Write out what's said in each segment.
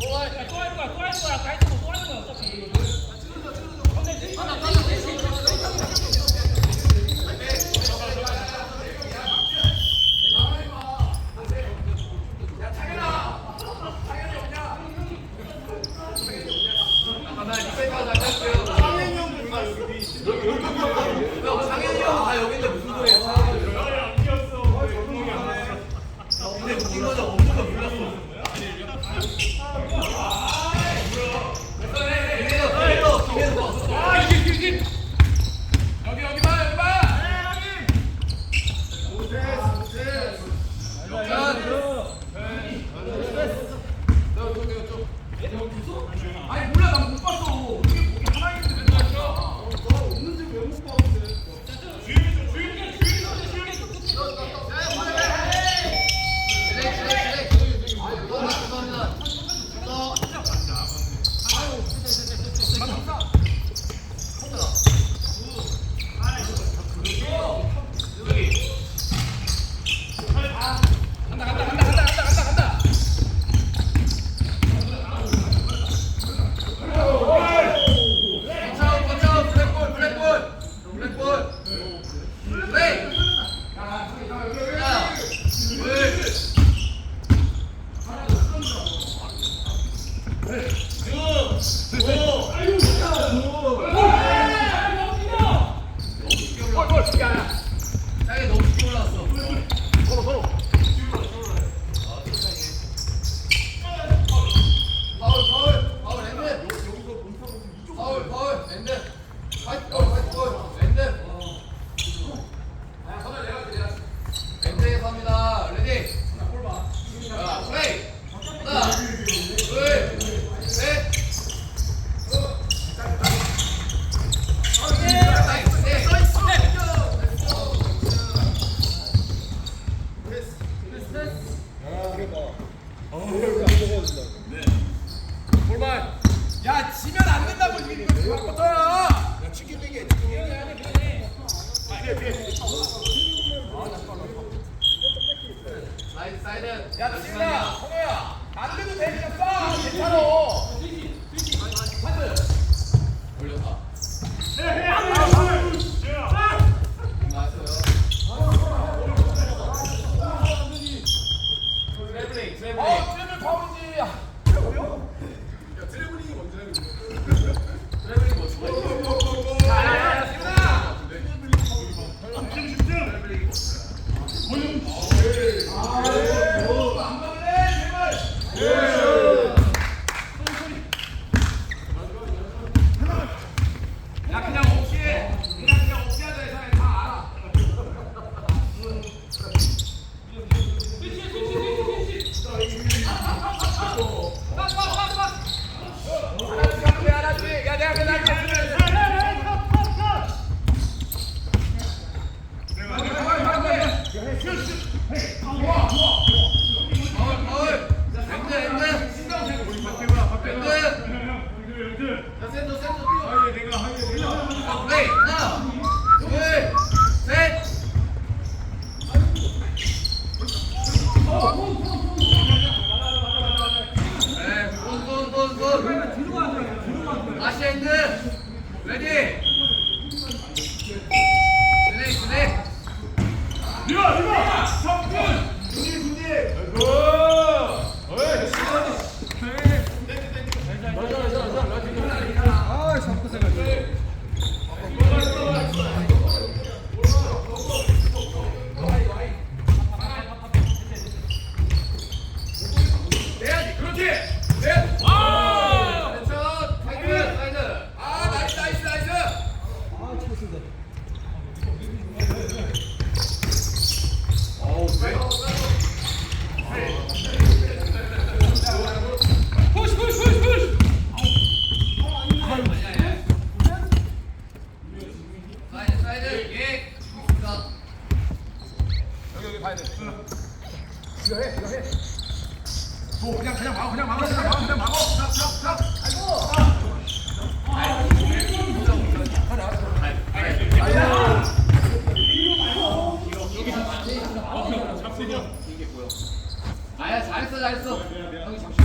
또할 거야, 또 할 거야. 또 할 거야, 어차피. 하나, 하나, 나. 아 이게 이게 this. 야 지민아, 성호야, 안 돼도 돼 그냥 싸. 괜찮아. 레디 아, 이거해 이거해 잘했어 잘했어. 형이 잠시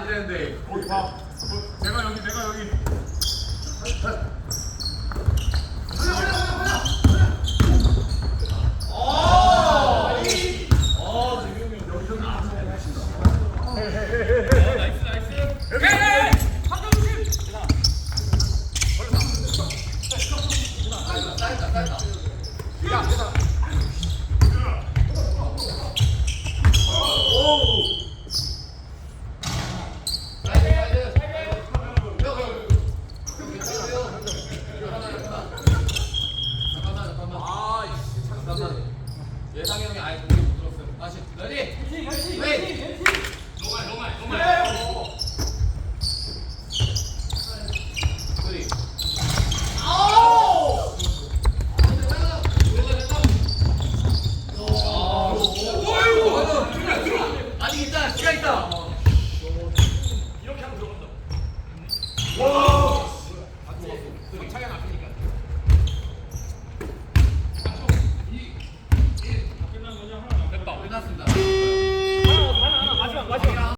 되는데. 거기 봐. 내가 여기, 내가 여기.